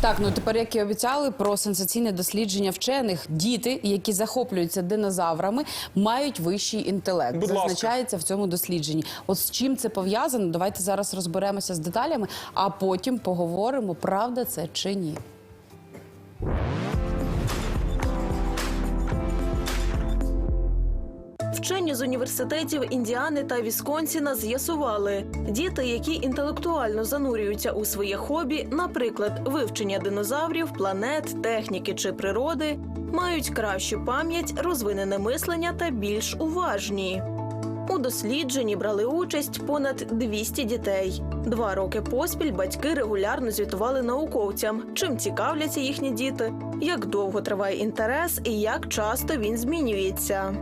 Так, ну тепер, як і обіцяли, про сенсаційне дослідження вчених. Діти, які захоплюються динозаврами, мають вищий інтелект. Будь ласка. Зазначається в цьому дослідженні. От з чим це пов'язано? Давайте зараз розберемося з деталями, а потім поговоримо, правда це чи ні. Вчені з університетів Індіани та Вісконсіна з'ясували, діти, які інтелектуально занурюються у своє хобі, наприклад, вивчення динозаврів, планет, техніки чи природи, мають кращу пам'ять, розвинене мислення та більш уважні. У дослідженні брали участь понад 200 дітей. Два роки поспіль батьки регулярно звітували науковцям, чим цікавляться їхні діти, як довго триває інтерес і як часто він змінюється.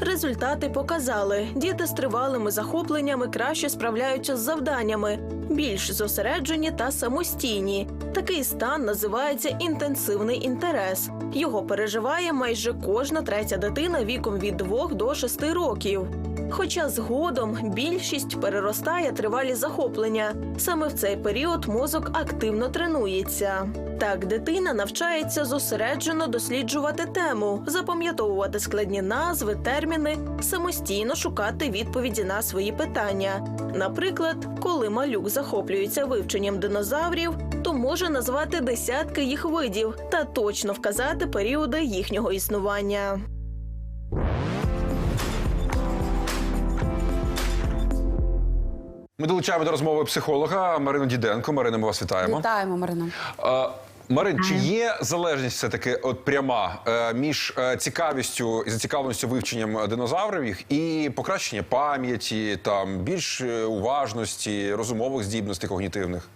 Результати показали, діти з тривалими захопленнями краще справляються з завданнями, більш зосереджені та самостійні. Такий стан називається інтенсивний інтерес. Його переживає майже кожна третя дитина віком від 2 до 6 років. Хоча згодом більшість переростає тривалі захоплення. Саме в цей період мозок активно тренується. Так, дитина навчається зосереджено досліджувати тему, запам'ятовувати складні назви, терміни, самостійно шукати відповіді на свої питання. Наприклад, коли малюк захоплюється вивченням динозаврів, то може назвати десятки їх видів та точно вказати періоди їхнього існування. Ми долучаємо до розмови психолога Марину Діденко. Марина, ми вас вітаємо. Вітаємо, Марина. Марин, чи є залежність все таки от пряма е, між е, цікавістю і зацікавленістю вивченням динозаврів їх і покращення пам'яті, там більш е, уважності, розумових здібностей когнітивних?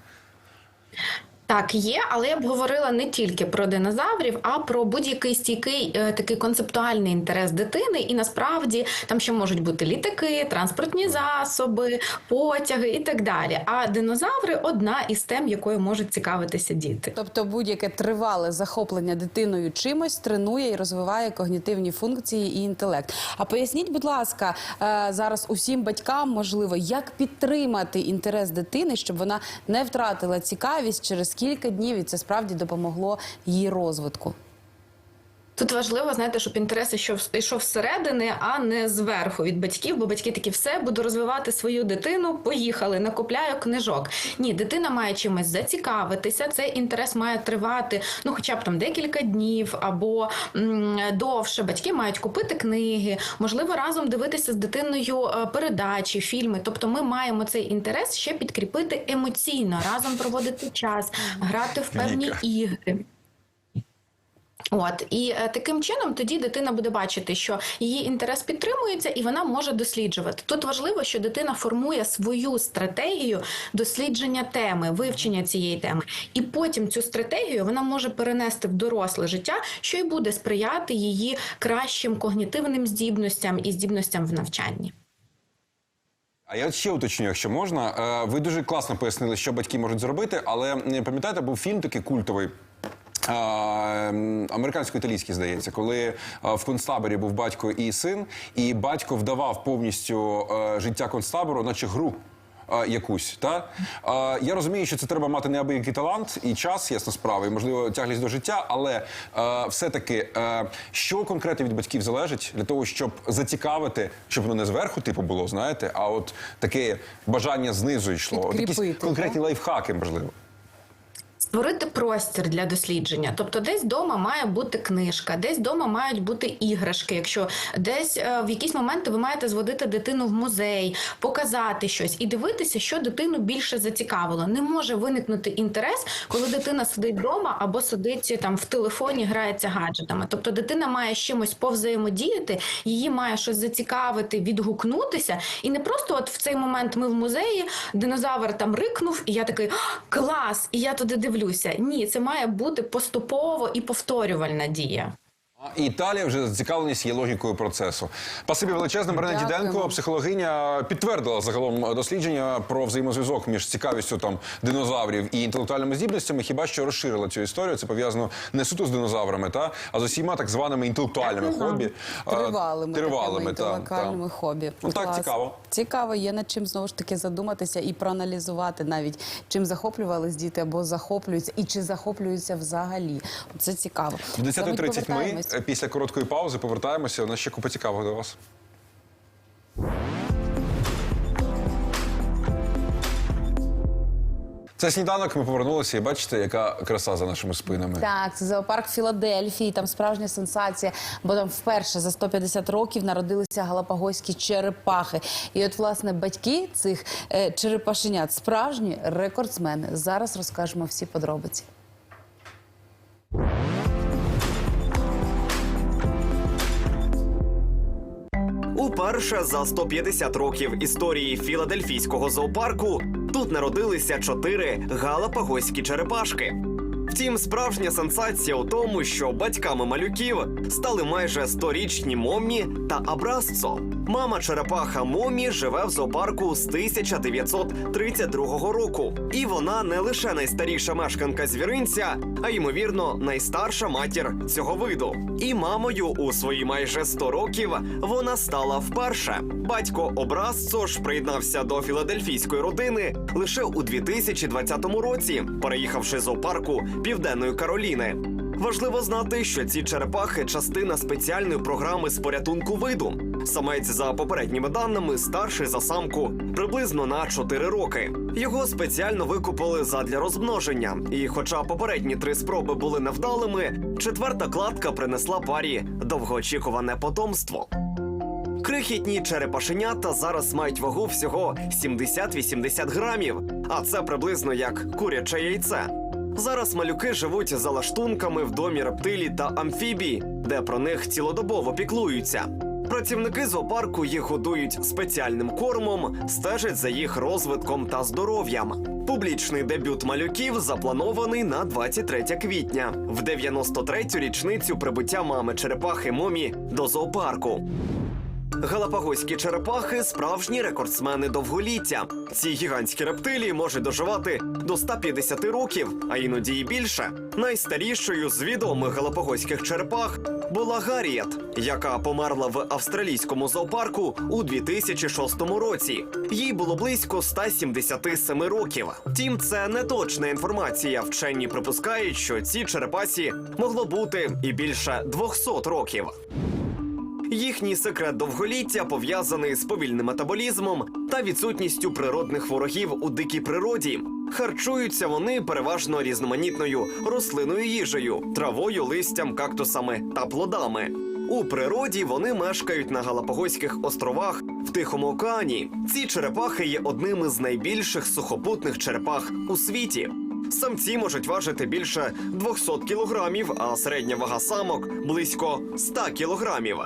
Так, є, але я б говорила не тільки про динозаврів, а про будь-який стійкий е, такий концептуальний інтерес дитини. І насправді там ще можуть бути літаки, транспортні засоби, потяги і так далі. А динозаври одна із тем, якою можуть цікавитися діти. Тобто будь-яке тривале захоплення дитиною чимось тренує і розвиває когнітивні функції і інтелект. А поясніть, будь ласка, е, зараз усім батькам можливо, як підтримати інтерес дитини, щоб вона не втратила цікавість через кілька днів, і це справді допомогло її розвитку. Тут важливо, знаєте, щоб інтерес йшов, йшов зсередини, а не зверху від батьків, бо батьки такі все буду розвивати свою дитину. Поїхали, накопляю книжок. Ні, дитина має чимось зацікавитися. Цей інтерес має тривати, ну хоча б там декілька днів або м, довше. Батьки мають купити книги, можливо, разом дивитися з дитиною е, передачі, фільми. Тобто, ми маємо цей інтерес ще підкріпити емоційно, разом проводити час, грати в певні ігри. От і е, таким чином тоді дитина буде бачити, що її інтерес підтримується, і вона може досліджувати. Тут важливо, що дитина формує свою стратегію дослідження теми, вивчення цієї теми, і потім цю стратегію вона може перенести в доросле життя, що й буде сприяти її кращим когнітивним здібностям і здібностям в навчанні. А я ще уточню, якщо можна. Е, Ви дуже класно пояснили, що батьки можуть зробити, але пам'ятаєте, був фільм такий культовий. Е, м, Американсько-італійський, здається, коли е, в концтаборі був батько і син, і батько вдавав повністю е, життя концтабору, наче гру е, якусь. Та? Е, Я розумію, що це треба мати неабиякий талант і час, ясна справа, і можливо тяглість до життя, але е, все-таки, е, що конкретно від батьків залежить для того, щоб зацікавити, щоб воно не зверху, типу, було, знаєте, а от таке бажання знизу йшло. От якісь конкретні лайфхаки, можливо. Створити простір для дослідження, тобто десь вдома має бути книжка, десь вдома мають бути іграшки. Якщо десь е, в якісь моменти ви маєте зводити дитину в музей, показати щось і дивитися, що дитину більше зацікавило. Не може виникнути інтерес, коли дитина сидить вдома або сидить там в телефоні, грається гаджетами. Тобто дитина має з чимось повзаємодіяти, її має щось зацікавити, відгукнутися, і не просто от в цей момент ми в музеї, динозавр там рикнув, і я такий клас! І я туди дивлюся. Ні, це має бути поступово і повторювальна дія. Італія вже зацікавленість є логікою процесу. Спасибі величезне. Марина Діденко, психологиня, підтвердила загалом дослідження про взаємозв'язок між цікавістю там динозаврів і інтелектуальними здібностями. Хіба що розширила цю історію? Це пов'язано не суто з динозаврами, та а з усіма так званими інтелектуальними хобі. а, Тривалими, тривалими та, інтелектуальними та. хобі. Ну, так, цікаво. Цікаво, є над чим знову ж таки задуматися і проаналізувати навіть, чим захоплювались діти або захоплюються, і чи захоплюються взагалі. Це цікаво. В За мить 10.30 ми е, після короткої паузи повертаємося. У нас ще купа цікавого до вас. Це сніданок. Ми повернулися і бачите, яка краса за нашими спинами. Так, це зоопарк Філадельфії. Там справжня сенсація, бо там вперше за 150 років народилися галапагойські черепахи. І от, власне, батьки цих е, черепашенят справжні рекордсмени. Зараз розкажемо всі подробиці. Уперше за 150 років історії філадельфійського зоопарку тут народилися чотири галапагоські черепашки. Втім, справжня сенсація у тому, що батьками малюків стали майже сторічні Моммі та Абрасцо. Мама черепаха Моммі живе в зоопарку з 1932 року, і вона не лише найстаріша мешканка звіринця, а ймовірно найстарша матір цього виду. І мамою у свої майже 100 років вона стала вперше. Батько Образцо ж приєднався до філадельфійської родини лише у 2020 році, переїхавши зоопарку Південної Кароліни. Важливо знати, що ці черепахи частина спеціальної програми з порятунку виду. Самець за попередніми даними старший за самку приблизно на 4 роки. Його спеціально викупили задля розмноження. І, хоча попередні три спроби були невдалими, четверта кладка принесла парі довгоочікуване потомство. Крихітні черепашенята зараз мають вагу всього 70-80 грамів, а це приблизно як куряче яйце. Зараз малюки живуть за лаштунками в домі рептилій та амфібій, де про них цілодобово піклуються. Працівники зоопарку їх годують спеціальним кормом, стежать за їх розвитком та здоров'ям. Публічний дебют малюків запланований на 23 квітня, в 93-ю річницю прибуття мами черепахи Момі до зоопарку. Галапагоські черепахи справжні рекордсмени довголіття. Ці гігантські рептилії можуть доживати до 150 років, а іноді і більше. Найстарішою з відомих галапагоських черепах була Гарріет, яка померла в австралійському зоопарку у 2006 році. Їй було близько 177 років. Втім, це не точна інформація. Вчені припускають, що цій черепасі могло бути і більше 200 років. Їхній секрет довголіття пов'язаний з повільним метаболізмом та відсутністю природних ворогів у дикій природі. Харчуються вони переважно різноманітною рослинною їжею, травою, листям, кактусами та плодами. У природі вони мешкають на Галапагойських островах в Тихому океані. Ці черепахи є одними з найбільших сухопутних черепах у світі. Самці можуть важити більше 200 кілограмів, а середня вага самок близько 100 кілограмів.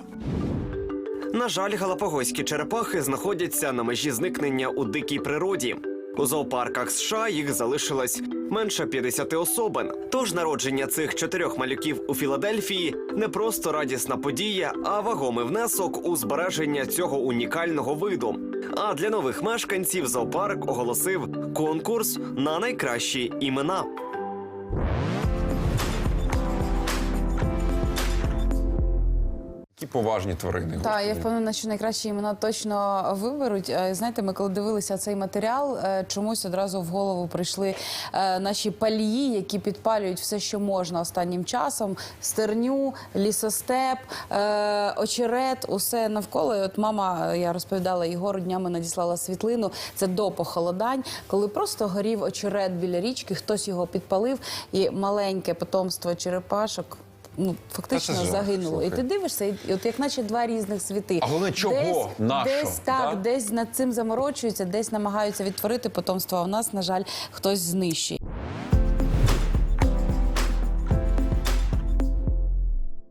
На жаль, галапагойські черепахи знаходяться на межі зникнення у дикій природі. У зоопарках США їх залишилось менше 50 особин. Тож народження цих чотирьох малюків у Філадельфії не просто радісна подія, а вагомий внесок у збереження цього унікального виду. А для нових мешканців зоопарк оголосив конкурс на найкращі імена. Поважні тварини. Так, я впевнена, що найкращі імена точно виберуть. Е, Знаєте, ми коли дивилися цей матеріал, е, чомусь одразу в голову прийшли е, наші палії, які підпалюють все, що можна останнім часом: стерню, лісостеп, очерет, усе навколо. І от мама, я розповідала Ігору, днями надіслала світлину. Це до похолодань, коли просто горів очерет біля річки, хтось його підпалив, і маленьке потомство черепашок. Ну, фактично Та це жах, загинуло. І ти дивишся, і, і от як наче два різних світи. А головне, чого? Десь, Нащо? десь так, Да? десь над цим заморочуються, десь намагаються відтворити потомство. А в нас, на жаль, хтось знищує.